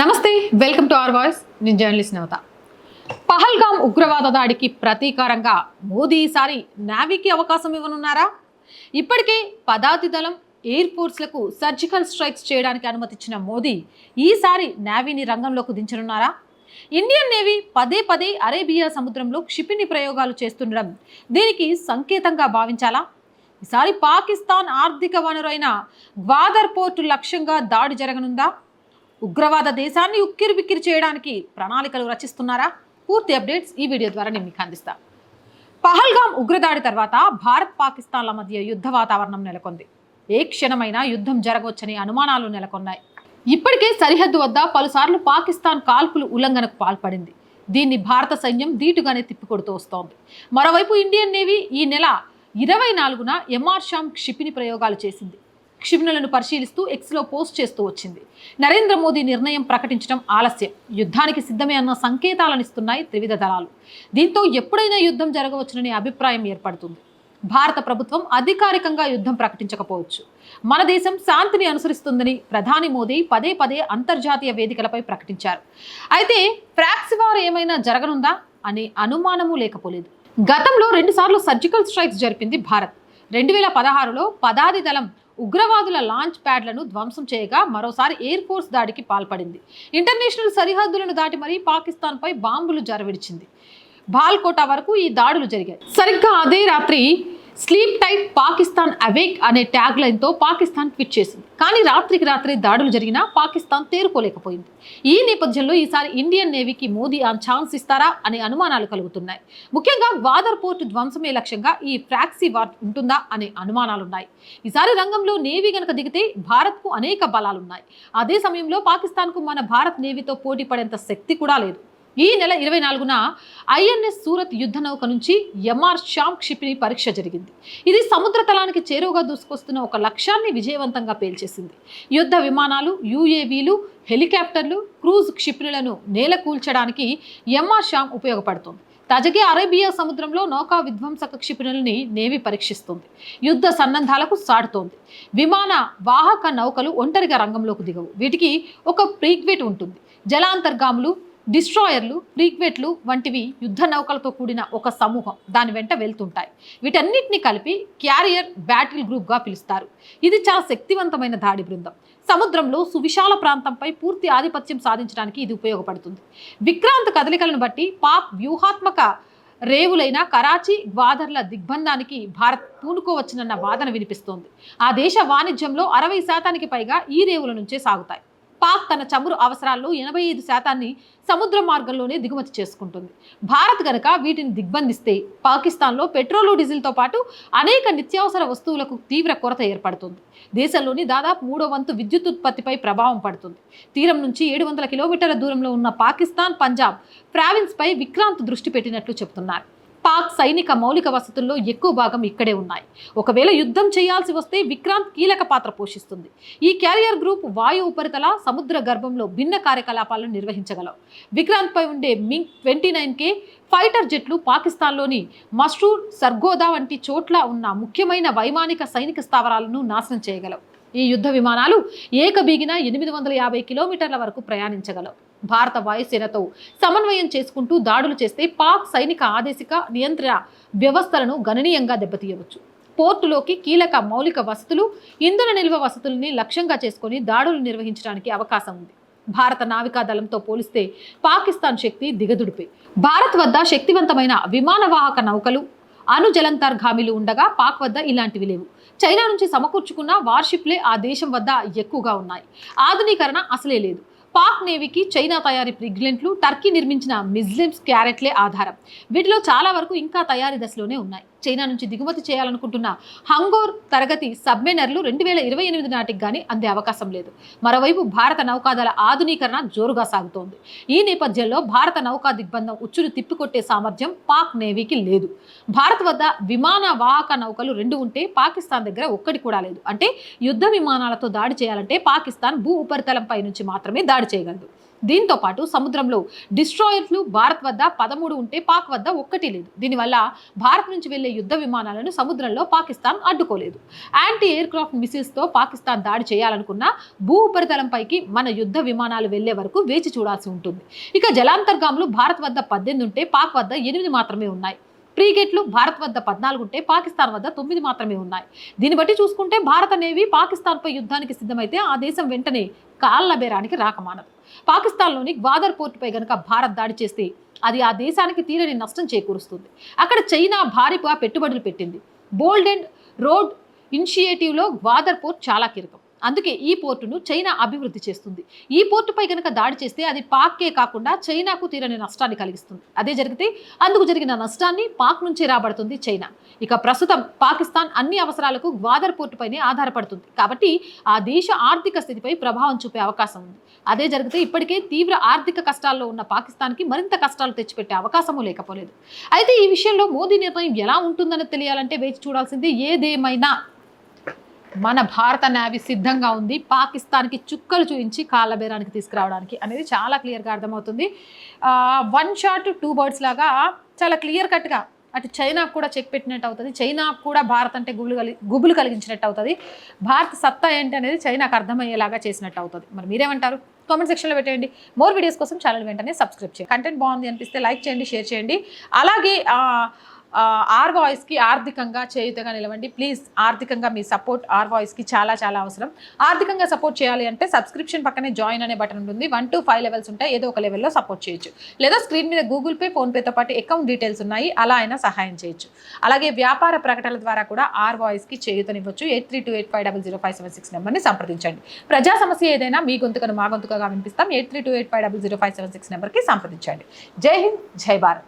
నమస్తే welcome to our voice. నేను journalist Navata. Pahalgam ఉగ్రవాద దాడికి ప్రతీకారంగా మోదీ ఈసారి నావీకి అవకాశం ఇవ్వనున్నారా? ఇప్పటికే పదాతి దళం ఎయిర్ ఫోర్స్లకు సర్జికల్ స్ట్రైక్స్ చేయడానికి అనుమతిచ్చిన మోదీ ఈసారి నావీని రంగంలోకి దించనున్నారా? ఇండియన్ నేవీ పదే పదే అరేబియా సముద్రంలో క్షిపిణి ప్రయోగాలు చేస్తుండడం దీనికి సంకేతంగా భావించాలా? ఈసారి పాకిస్తాన్ ఆర్థిక వనరైన గ్వాదర్ పోర్టు లక్ష్యంగా దాడి జరగనుందా? ఉగ్రవాద దేశాన్ని ఉక్కిరి బిక్కిరి చేయడానికి ప్రణాళికలు రచిస్తున్నారా? పూర్తి అప్డేట్స్ ఈ వీడియో ద్వారా నేను మీకు అందిస్తా పహల్గాం ఉగ్రదాడి తర్వాత భారత్ పాకిస్తాన్ల మధ్య యుద్ధ వాతావరణం నెలకొంది. ఏ క్షణమైనా యుద్ధం జరగవచ్చని అనుమానాలు నెలకొన్నాయి. ఇప్పటికే సరిహద్దు వద్ద పలుసార్లు పాకిస్తాన్ కాల్పులు ఉల్లంఘనకు పాల్పడింది. దీన్ని భారత సైన్యం ధీటుగానే తిప్పికొడుతూ వస్తోంది. మరోవైపు ఇండియన్ నేవీ ఈ నెల ఇరవై నాలుగున ఎంఆర్ షామ్ క్షిపిణి ప్రయోగాలు చేసింది. క్షిపణులను పరిశీలిస్తూ ఎక్స్లో పోస్ట్ చేస్తూ వచ్చింది. నరేంద్ర మోదీ నిర్ణయం ప్రకటించడం ఆలస్యం. యుద్ధానికి సిద్ధమే అన్న సంకేతాలనిస్తున్నాయి త్రివిధ దళాలు. దీంతో ఎప్పుడైనా యుద్ధం జరగవచ్చుననే అభిప్రాయం ఏర్పడుతుంది. భారత ప్రభుత్వం అధికారికంగా యుద్ధం ప్రకటించకపోవచ్చు. మన దేశం శాంతిని అనుసరిస్తుందని ప్రధాని మోదీ పదే పదే అంతర్జాతీయ వేదికలపై ప్రకటించారు. అయితే ఫ్రాక్స్ వార్ ఏమైనా జరగనుందా అనే అనుమానము లేకపోలేదు. గతంలో రెండుసార్లు సర్జికల్ స్ట్రైక్స్ జరిపింది భారత్. రెండు వేల పదహారులో పదాది దళం ఉగ్రవాదుల లాంచ్ ప్యాడ్లను ధ్వంసం చేయగా మరోసారి ఎయిర్ ఫోర్స్ దాడికి పాల్పడింది. ఇంటర్నేషనల్ సరిహద్దులను దాటి మరీ పాకిస్తాన్పై బాంబులు జరవిడిచింది. బాల్కోటా వరకు ఈ దాడులు జరిగాయి. సరిగ్గా అదే రాత్రి స్లీప్ టైట్ పాకిస్తాన్ అవేక్ అనే ట్యాగ్ లైన్తో పాకిస్తాన్ ట్వీట్ చేసింది. కానీ రాత్రికి రాత్రి దాడులు జరిగినా పాకిస్తాన్ తేరుకోలేకపోయింది. ఈ నేపథ్యంలో ఈసారి ఇండియన్ నేవీకి మోదీ ఆ ఛాన్స్ ఇస్తారా అనే అనుమానాలు కలుగుతున్నాయి. ముఖ్యంగా గ్వాదర్ పోర్టు ధ్వంసమే లక్ష్యంగా ఈ ఫ్రాక్సీ వార్ ఉంటుందా అనే అనుమానాలున్నాయి. ఈసారి రంగంలో నేవీ గనక దిగితే భారత్కు అనేక బలాలున్నాయి. అదే సమయంలో పాకిస్తాన్కు మన భారత్ నేవీతో పోటీ పడేంత శక్తి కూడా లేదు. ఈ నెల ఇరవై నాలుగున ఐఎన్ఎస్ సూరత్ యుద్ధ నౌక నుంచి ఎంఆర్ షామ్ క్షిపిణి పరీక్ష జరిగింది. ఇది సముద్ర తలానికి చేరువగా దూసుకొస్తున్న ఒక లక్ష్యాన్ని విజయవంతంగా పేల్చేసింది. యుద్ధ విమానాలు యుఏవీలు హెలికాప్టర్లు క్రూజ్ క్షిపణులను నేల కూల్చడానికి ఎంఆర్ షామ్ ఉపయోగపడుతుంది. తాజాగా అరేబియా సముద్రంలో నౌకా విధ్వంసక క్షిపణులని నేవీ పరీక్షిస్తుంది. యుద్ధ సన్నంధాలకు సాటుతోంది విమాన వాహక నౌకలు ఒంటరిగా రంగంలోకి దిగవు. వీటికి ఒక ప్రీగ్వేట్ ఉంటుంది. జలాంతర్గాములు డిస్ట్రాయర్లు ఫ్రీక్వెట్లు వంటివి యుద్ధ నౌకలతో కూడిన ఒక సమూహం దాని వెంట వెళ్తుంటాయి. వీటన్నిటిని కలిపి క్యారియర్ బ్యాటిల్ గ్రూప్గా పిలుస్తారు. ఇది చాలా శక్తివంతమైన దాడి బృందం. సముద్రంలో సువిశాల ప్రాంతంపై పూర్తి ఆధిపత్యం సాధించడానికి ఇది ఉపయోగపడుతుంది. విక్రాంత్ కదలికలను బట్టి పాక్ వ్యూహాత్మక రేవులైన కరాచీ గ్వాదర్ల దిగ్బంధానికి భారత్ పూనుకోవచ్చునన్న వాదన వినిపిస్తోంది. ఆ దేశ వాణిజ్యంలో అరవై శాతానికి పైగా ఈ రేవుల నుంచే సాగుతాయి. పాక్ తన చమురు అవసరాల్లో ఎనభై ఐదు శాతాన్ని సముద్ర మార్గంలోనే దిగుమతి చేసుకుంటుంది. భారత్ గనక వీటిని దిగ్బంధిస్తే పాకిస్తాన్లో పెట్రోలు డీజిల్తో పాటు అనేక నిత్యావసర వస్తువులకు తీవ్ర కొరత ఏర్పడుతుంది. దేశంలోని దాదాపు మూడో వంతు విద్యుత్ ఉత్పత్తిపై ప్రభావం పడుతుంది. తీరం నుంచి ఏడు వందల కిలోమీటర్ల దూరంలో ఉన్న పాకిస్తాన్ పంజాబ్ ప్రావిన్స్పై విక్రాంత్ దృష్టి పెట్టినట్లు చెబుతున్నారు. పాక్ సైనిక మౌలిక వసతుల్లో ఎక్కువ భాగం ఇక్కడే ఉన్నాయి. ఒకవేళ యుద్ధం చేయాల్సి వస్తే విక్రాంత్ కీలక పాత్ర పోషిస్తుంది. ఈ క్యారియర్ గ్రూప్ వాయు ఉపరితల సముద్ర గర్భంలో భిన్న కార్యకలాపాలను నిర్వహించగలవు. విక్రాంత్ పై ఉండే MiG twenty nine K fighter జెట్లు పాకిస్తాన్లోని మస్రూర్ సర్గోదా వంటి చోట్ల ఉన్న ముఖ్యమైన వైమానిక సైనిక స్థావరాలను నాశనం చేయగలవు. ఈ యుద్ధ విమానాలు ఏకబీగిన ఎనిమిది వందల యాభై కిలోమీటర్ల వరకు ప్రయాణించగలవు. భారత వాయుసేనతో సమన్వయం చేసుకుంటూ దాడులు చేస్తే పాక్ సైనిక ఆదేశిక నియంత్రణ వ్యవస్థలను గణనీయంగా దెబ్బతీయవచ్చు. పోర్టులోకి కీలక మౌలిక వసతులు ఇంధన నిల్వ వసతుల్ని లక్ష్యంగా చేసుకొని దాడులు నిర్వహించడానికి అవకాశం ఉంది. భారత నావికా దళంతో పోలిస్తే పాకిస్తాన్ శక్తి దిగదుడిపే. భారత్ వద్ద శక్తివంతమైన విమానవాహక నౌకలు అణుజలంతర్గామిలు ఉండగా పాక్ వద్ద ఇలాంటివి లేవు. చైనా నుంచి సమకూర్చుకున్న వార్షిప్లే ఆ దేశం వద్ద ఎక్కువగా ఉన్నాయి. ఆధునీకరణ అసలే లేదు. పాక్ నేవీకి చైనా తయారీ ప్రిగ్లెంట్లు టర్కీ నిర్మించిన మిజ్లిమ్స్ క్యారెట్లే ఆధారం. వీటిలో చాలా వరకు ఇంకా తయారీ దశలోనే ఉన్నాయి. చైనా నుంచి దిగుమతి చేయాలనుకుంటున్న హంగోర్ తరగతి సబ్మెనర్లు రెండు వేల ఇరవై ఎనిమిది నాటికి కానీ అందే అవకాశం లేదు. మరోవైపు భారత నౌకాదళ ఆధునీకరణ జోరుగా సాగుతోంది. ఈ నేపథ్యంలో భారత నౌకా దిగ్బంధం ఉచ్చును తిప్పికొట్టే సామర్థ్యం పాక్ నేవీకి లేదు. భారత్ వద్ద విమాన వాహక నౌకలు రెండు ఉంటే పాకిస్తాన్ దగ్గర ఒక్కటి కూడా లేదు. అంటే యుద్ధ విమానాలతో దాడి చేయాలంటే పాకిస్తాన్ భూ ఉపరితలంపై నుంచి మాత్రమే దాడి చేయగలదు. దీంతో పాటు సముద్రంలో డిస్ట్రాయర్లు భారత్ వద్ద పదమూడు ఉంటే పాక్ వద్ద ఒక్కటి లేదు. దీనివల్ల భారత్ నుంచి వెళ్ళే యుద్ధ విమానాలను సముద్రంలో పాకిస్తాన్ అడ్డుకోలేదు. యాంటీ ఎయిర్క్రాఫ్ట్ మిసిల్స్తో పాకిస్తాన్ దాడి చేయాలనుకున్న భూ ఉపరితలంపైకి మన యుద్ధ విమానాలు వెళ్ళే వరకు వేచి చూడాల్సి ఉంటుంది. ఇక జలాంతర్గాములు భారత్ వద్ద పద్దెనిమిది ఉంటే పాక్ వద్ద ఎనిమిది మాత్రమే ఉన్నాయి. ఫ్రీగేట్లు భారత్ వద్ద పద్నాలుగు ఉంటే పాకిస్తాన్ వద్ద తొమ్మిది మాత్రమే ఉన్నాయి. దీన్ని బట్టి చూసుకుంటే భారత నేవీ పాకిస్తాన్పై యుద్ధానికి సిద్ధమైతే ఆ దేశం వెంటనే కాళ్ళ బేరానికి రాకమానదు. పాకిస్తాన్లోని గ్వాదర్ పోర్టుపై గనుక భారత్ దాడి చేస్తే అది ఆ దేశానికి తీరని నష్టం చేకూరుస్తుంది. అక్కడ చైనా భారీగా పెట్టుబడులు పెట్టింది. బోల్డ్ అండ్ రోడ్ ఇనిషియేటివ్లో గ్వాదర్ పోర్ట్ చాలా కీలకం. అందుకే ఈ పోర్టును చైనా అభివృద్ధి చేస్తుంది. ఈ పోర్టుపై కనుక దాడి చేస్తే అది పాక్కే కాకుండా చైనాకు తీరని నష్టాన్ని కలిగిస్తుంది. అదే జరిగితే అందుకు జరిగిన నష్టాన్ని పాక్ నుంచే రాబడుతుంది చైనా. ఇక ప్రస్తుతం పాకిస్తాన్ అన్ని అవసరాలకు గ్వాదర్ పోర్టుపైనే ఆధారపడుతుంది. కాబట్టి ఆ దేశ ఆర్థిక స్థితిపై ప్రభావం చూపే అవకాశం ఉంది. అదే జరిగితే ఇప్పటికే తీవ్ర ఆర్థిక కష్టాల్లో ఉన్న పాకిస్తాన్కి మరింత కష్టాలు తెచ్చిపెట్టే అవకాశము లేకపోలేదు. అయితే ఈ విషయంలో మోదీ నిర్ణయం ఎలా ఉంటుందని తెలియాలంటే వేచి చూడాల్సింది ఏదేమైనా మన భారత నేవీ సిద్ధంగా ఉంది. పాకిస్తాన్కి చుక్కలు చూపించి కాళ్ళబేరానికి తీసుకురావడానికి అనేది చాలా క్లియర్గా అర్థమవుతుంది. వన్ షాట్ టూ బర్డ్స్ లాగా చాలా క్లియర్ కట్గా అటు చైనాకు కూడా చెక్ పెట్టినట్టు అవుతుంది. చైనాకు కూడా భారత్ అంటే గుబులు కలిగి గుబులు కలిగించినట్టు అవుతుంది. భారత్ సత్తా ఏంటి అనేది చైనాకు అర్థమయ్యేలాగా చేసినట్టు అవుతుంది. మరి మీరేమంటారు? కామెంట్ సెక్షన్లో పెట్టండి మోర్ వీడియోస్ కోసం ఛానల్ వెంటనే సబ్స్క్రైబ్ చేయండి. కంటెంట్ బాగుంది అనిపిస్తే లైక్ చేయండి షేర్ చేయండి. అలాగే ఆర్ వాయిస్కి ఆర్థికంగా చేయుతగా నిలవండి. ప్లీజ్ ఆర్థికంగా మీ సపోర్ట్ ఆర్ వాయిస్కి చాలా చాలా అవసరం. ఆర్థికంగా సపోర్ట్ చేయాలి అంటే సబ్స్క్రిప్షన్ పక్కనే జాయిన్ అనే బటన్ ఉంటుంది. వన్ టు ఫైవ్ లెవెల్స్ ఉంటాయి. ఏదో ఒక లెవెల్లో సపోర్ట్ చేయొచ్చు. లేదా స్క్రీన్ మీద గూగుల్ పే ఫోన్పేతో పాటు అకౌంట్ డీటెయిల్స్ ఉన్నాయి. అలా అయినా సహాయం చేయొచ్చు. అలాగే వ్యాపార ప్రకటనల ద్వారా కూడా ఆర్ వాయిస్కి చేయుతనివ్వచ్చు. Eight three two eight five double zero five seven six నెంబర్ని సంప్రదించండి. ప్రజా సమస్య ఏదైనా మీ గొంతుకను మా గొంతుకగా వినిపిస్తాం. Eight three two eight five double zero five seven six నెంబర్కి సంప్రదించండి. జై హింద్ జై భారత్.